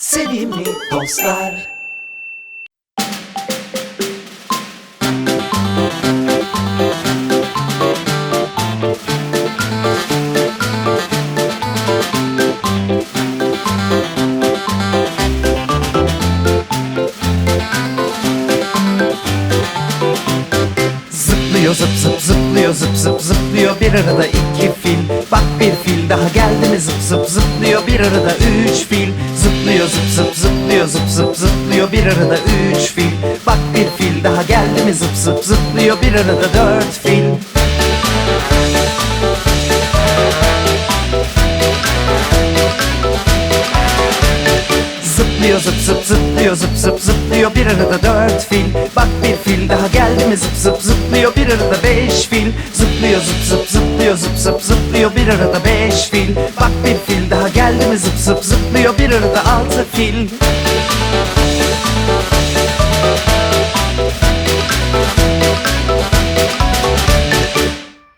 Sevimli dostlar. Zıplıyor zıp zıp zıplıyor zıp zıp zıplıyor. Bir arada iki fil Bak bir fil daha geldi mi? Zıp zıp zıplıyor. Bir arada üç fil Zıplıyor zıp zıp zıplıyor zıp zıp zıplıyor. Bir arada üç fil. Bak bir fil daha geldi mi? Zıp zıp zıplıyor. Bir arada dört fil. Zıplıyor zıp zıp zıplıyor zıp zıp zıplıyor. Bir arada dört fil. Bak bir fil daha geldi mi? Zıp zıp zıplıyor. Bir arada beş fil. Zıplıyor zıp zıp zıplıyor zıp zıp zıplıyor. Bir arada beş fil. Bak bir fil daha geldi mi? Zıp zıp zıplıyor bir arada altı fil